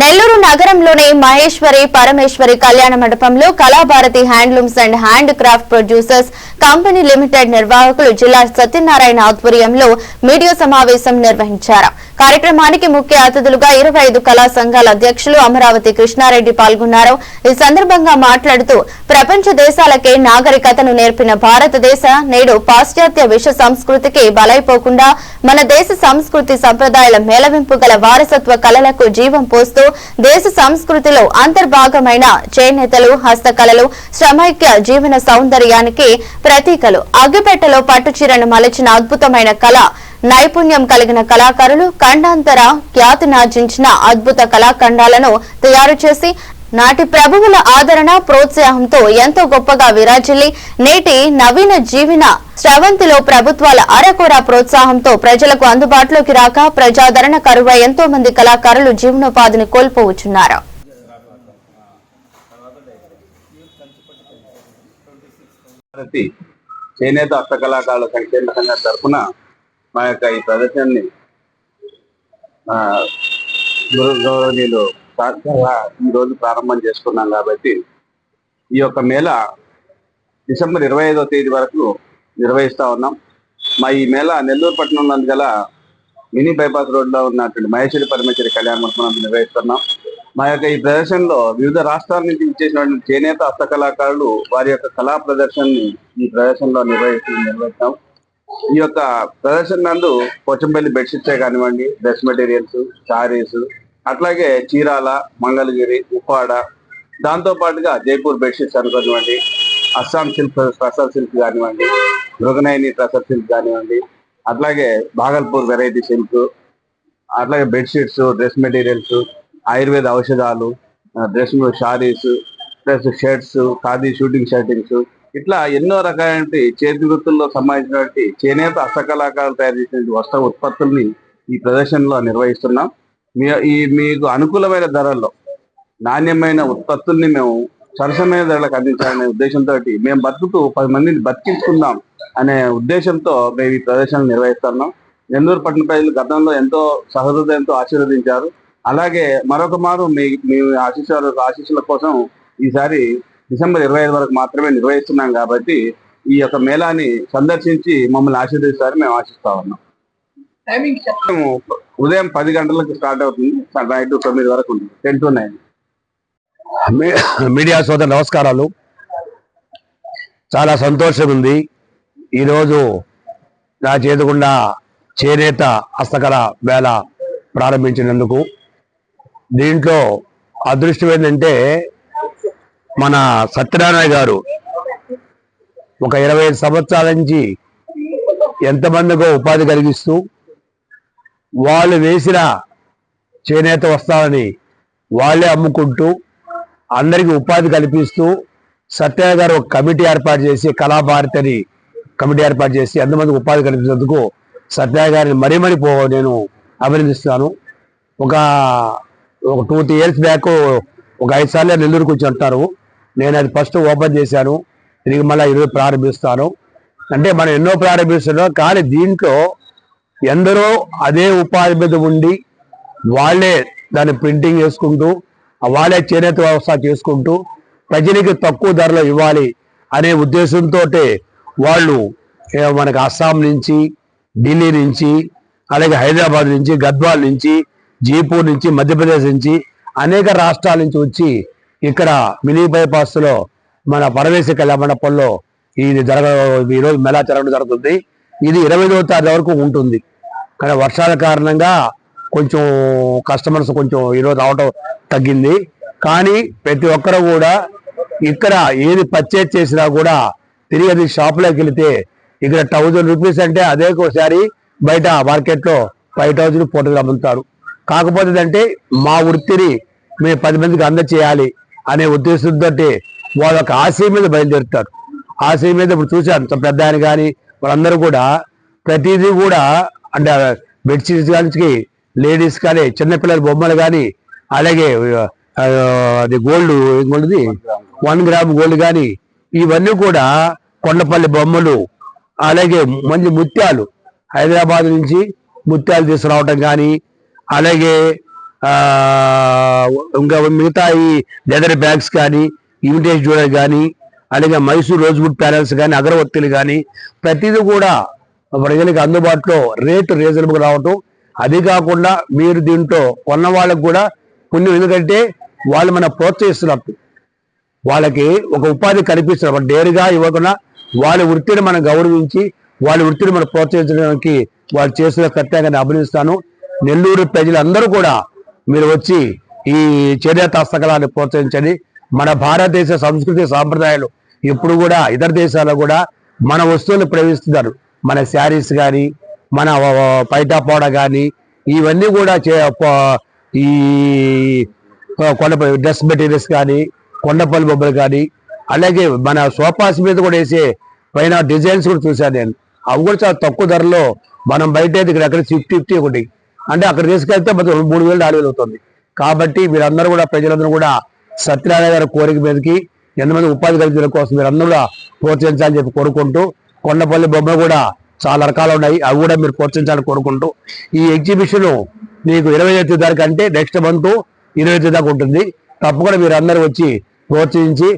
నెల్లూరు నగరంలోని మహేశ్వరి పరమేశ్వరి కళ్యాణ మండపంలో Kalabharati handlooms and hand craft producers company limited నిర్వాహకులు జిల్లా సత్యనారాయణ ఆధ్వర్యంలో మీడియా సమావేశం నిర్వహించారు. కార్యక్రమానికి ముఖ్య అతిథులుగా ఇరవై ఐదు కళా సంఘాల అధ్యక్షులు అమరావతి కృష్ణారెడ్డి పాల్గొన్నారు. ఈ సందర్భంగా మాట్లాడుతూ ప్రపంచ దేశాలకే నాగరికతను నేర్పిన భారతదేశ నేడు పాశ్చాత్య విష సంస్కృతికి బలైపోకుండా మన దేశ సంస్కృతి సంప్రదాయాల మేళవింపు గల వారసత్వ కళలకు జీవం పోస్తూ దేశ సంస్కృతిలో అంతర్భాగమైన చేనేతలు హస్తకళలు శ్రమైక్య జీవన సౌందర్యానికి ప్రతీకలు. అగ్గిపెట్టలో పట్టుచీరను మలచిన అద్భుతమైన కళ నైపుణ్యం కలిగిన కళాకారులు ఖండాంతర ఖ్యాతినార్జించిన అద్భుత కళాఖండాలను తయారు చేసి నాటి ప్రభువుల ఆదరణ ప్రోత్సాహంతో ఎంతో గొప్పగా విరాజిల్లి నేటి నవీన జీవన స్రవంతిలో ప్రభుత్వాల అరకొర ప్రోత్సాహంతో ప్రజలకు అందుబాటులోకి రాక ప్రజాదరణ కరువ ఎంతో మంది కళాకారులు జీవనోపాధిని కోల్పోవచ్చున్నారు. చేనేత హస్తకళాకారుల సంక్షేమ సంఘం తరఫున మా యొక్క ఈ ప్రదర్శనని గౌరవనీయులు సార్ ఈ రోజు ప్రారంభం చేసుకున్నాం కాబట్టి ఈ యొక్క మేళ డిసెంబర్ ఇరవై ఐదో తేదీ వరకు నిర్వహిస్తా ఉన్నాం. మా ఈ మేళ నెల్లూరు పట్టణం నందు గల మినీ బైపాస్ రోడ్లో ఉన్నటువంటి మహేశ్వరి పరమేశ్వరి కళ్యాణ మండపం నిర్వహిస్తున్నాం. మా యొక్క ఈ ప్రదర్శనలో వివిధ రాష్ట్రాల నుంచి ఇచ్చేసినటువంటి చేనేత హస్తకళాకారులు వారి యొక్క కళా ప్రదర్శనని ఈ ప్రదర్శనలో నిర్వహిస్తూ నిర్వహిస్తాం. ఈ యొక్క ప్రదర్శన నందు పోచంపల్లి బెడ్షీట్సే కానివ్వండి డ్రెస్ మెటీరియల్స్ శారీస్ అట్లాగే చీరాల మంగళగిరి ఉప్పాడ దాంతో పాటుగా జైపూర్ బెడ్షీట్స్ అనుకోనివ్వండి అస్సాం సిల్క్ ట్రసర్ సిల్క్ కానివ్వండి మృగనైని ట్రసర్ సిల్క్ కానివ్వండి అట్లాగే భాగల్పూర్ వెరైటీ సిల్క్ అట్లాగే బెడ్షీట్స్ డ్రెస్ మెటీరియల్స్ ఆయుర్వేద ఔషధాలు dress saris plus shirts khadi suiting shirtings ఇట్లా ఎన్నో రకాలైన చేతి వృత్తుల్లో సంబంధించినటువంటి చేనేత హస్తకళాకారులు తయారు చేసిన వస్త్ర ఉత్పత్తుల్ని ఈ ప్రదర్శనలో నిర్వహిస్తున్నాం. మీ ఈ మీకు అనుకూలమైన ధరల్లో నాణ్యమైన ఉత్పత్తుల్ని మేము సరసమైన ధరలకు అందించాలనే ఉద్దేశంతో మేము బతుకుతూ పది మందిని బతికించుకుందాం అనే ఉద్దేశంతో మేము ఈ ప్రదర్శనలు నిర్వహిస్తున్నాం. నెల్లూరు పట్టణ ప్రజలు గతంలో ఎంతో సహృదయంతో ఆశీర్వదించారు. అలాగే మరొక మారు మీ మీ ఆశీస్సుల ఆశీస్సుల కోసం ఈసారి డిసెంబర్ ఇరవై ఐదు వరకు మాత్రమే నిర్వహిస్తున్నాం కాబట్టి ఈ యొక్క మేళాని సందర్శించి మమ్మల్ని ఆశీర్వదిస్తారని మేము ఆశిస్తా ఉన్నాం. మేము ఉదయం పది గంటలకు స్టార్ట్ అవుతుంది. నైట్ తొమ్మిది వరకు ఉంటుంది. Ten to nine. Me- media సోదరు నమస్కారాలు. చాలా సంతోషం ఉంది. ఈరోజు నా చేతుకుండా చేనేత హస్తకళ వేళ ప్రారంభించినందుకు. దీంట్లో అదృష్టం ఏంటంటే మన సత్యనారాయణ గారు ఒక ఇరవై ఐదు సంవత్సరాల నుంచి ఎంతమందికో ఉపాధి కలిగిస్తూ వాళ్ళు వేసిన చేనేత వస్త్రాలని వాళ్ళే అమ్ముకుంటూ అందరికీ ఉపాధి కల్పిస్తూ సత్యనారాయణ గారు ఒక కమిటీ ఏర్పాటు చేసి కళాభారతి అని కమిటీ ఏర్పాటు చేసి ఎంతమందికి ఉపాధి కల్పించినందుకు సత్యనారాయణ గారిని మరీ మరీ పో నేను అభినందిస్తున్నాను. ఒక ఒక టూ త్రీ ఇయర్స్ బ్యాక్ ఒక ఐదు సార్లు నెల్లూరుకు వచ్చి అంటారు నేను అది ఫస్ట్ ఓపెన్ చేశాను. తిరిగి మళ్ళీ ఈరోజు ప్రారంభిస్తాను. అంటే మనం ఎన్నో ప్రారంభిస్తున్నాం కానీ దీంట్లో ఎందరో అదే ఉపాధి మీద ఉండి వాళ్ళే దాన్ని ప్రింటింగ్ చేసుకుంటూ వాళ్ళే చేనేత వ్యవస్థ చేసుకుంటూ ప్రజలకి తక్కువ ధరలో ఇవ్వాలి అనే ఉద్దేశంతో వాళ్ళు మనకు మనకి అస్సాం నుంచి ఢిల్లీ నుంచి అలాగే హైదరాబాద్ నుంచి గద్వాల్ నుంచి జైపూర్ నుంచి మధ్యప్రదేశ్ నుంచి అనేక రాష్ట్రాల నుంచి వచ్చి ఇక్కడ మినీ బైపాస్లో మన పరమేశ కళ్యాణ మండపంలో ఇది జరగ ఈరోజు మెలా జరగడం జరుగుతుంది. ఇది ఇరవై తారీఖు వరకు ఉంటుంది. కానీ వర్షాల కారణంగా కొంచెం కస్టమర్స్ కొంచెం ఈరోజు రావటం తగ్గింది. కానీ ప్రతి ఒక్కరు కూడా ఇక్కడ ఏది పర్చేజ్ చేసినా కూడా తిరిగి అది షాప్లోకి వెళితే ఇక్కడ థౌజండ్ రూపీస్ అంటే అదే ఒకసారి బయట మార్కెట్లో ఫైవ్ థౌజండ్ ఫోర్ అమ్ముతారు. కాకపోతే అంటే మా వృత్తిని మేము పది మందికి అందచేయాలి. అనే ఉద్దేశంతో వాళ్ళ ఒక ఆశయం మీద బయలుదేరుతారు. ఆశయం మీద ఇప్పుడు చూశాను పెద్ద ఆయన కానీ వాళ్ళందరూ కూడా ప్రతిదీ కూడా అంటే బెడ్షీట్స్ కానీ లేడీస్ కానీ చిన్నపిల్లల బొమ్మలు కానీ అలాగే అది గోల్డ్ గోల్డ్ది వన్ గ్రామ్ గోల్డ్ కానీ ఇవన్నీ కూడా కొండపల్లి బొమ్మలు అలాగే మంచి ముత్యాలు హైదరాబాద్ నుంచి ముత్యాలు తీసుకురావటం కానీ అలాగే ఇంకా మిగతా ఈ లెదర్ బ్యాగ్స్ కానీ ఇమిటేజ్ జ్యువెలరీ కానీ అలాగే మైసూర్ రోజ్వుడ్ ప్యానల్స్ కానీ అగరవత్తులు కానీ ప్రతిదీ కూడా ప్రజలకు అందుబాటులో రేటు రీజనబుల్ రావటం. అది కాకుండా మీరు దీంట్లో కొన్న వాళ్ళకు కూడా పుణ్యం. ఎందుకంటే వాళ్ళు మన ప్రోత్సహిస్తున్నట్టు. వాళ్ళకి ఒక ఉపాధి కల్పిస్తున్నారు. డేరుగా ఇవ్వకుండా వాళ్ళ వృత్తిని మనం గౌరవించి వాళ్ళ వృత్తిని మనం ప్రోత్సహించడానికి వాళ్ళు చేస్తున్న కర్తగా అభినందిస్తాను. నెల్లూరు ప్రజలందరూ కూడా మీరు వచ్చి ఈ చేనేత హస్తకళాన్ని ప్రోత్సహించండి. మన భారతదేశ సంస్కృతి సాంప్రదాయాలు ఇప్పుడు కూడా ఇతర దేశాల్లో కూడా మన వస్తువులు ప్రవేశిస్తున్నారు. మన శారీస్ కానీ మన పైటాపోడ కానీ ఇవన్నీ కూడా చే ఈ కొండ డ్రెస్ మెటీరియల్స్ కానీ కొండపల్లి బొమ్మలు కానీ అలాగే మన సోఫాస్ మీద కూడా వేసే పైన డిజైన్స్ కూడా చూశాను నేను. అవి కూడా చాలా తక్కువ ధరలో మనం బయట ఇక్కడ అక్కడ ఫిఫ్టీ ఫిఫ్టీ ఒకటి. అంటే అక్కడ తీసుకెళ్తే మొత్తం మూడు వేలు నాలుగు వేలు అవుతుంది. కాబట్టి మీరందరూ కూడా ప్రజలందరూ కూడా సత్యనారాయణ గారి కోరిక మీదకి ఎంతమంది ఉపాధి కల్పించడం కోసం మీరందరూ కూడా ప్రోత్సహించాలని చెప్పి కోరుకుంటూ కొండపల్లి బొమ్మలు కూడా చాలా రకాలు ఉన్నాయి. అవి కూడా మీరు ప్రోత్సహించాలని కోరుకుంటూ ఈ ఎగ్జిబిషన్ మీకు ఇరవై ఐదు తారీఖు అంటే నెక్స్ట్ మంత్ ఇరవై ఐదు దాకా ఉంటుంది. తప్పకుండా మీరు అందరూ వచ్చి ప్రోత్సహించి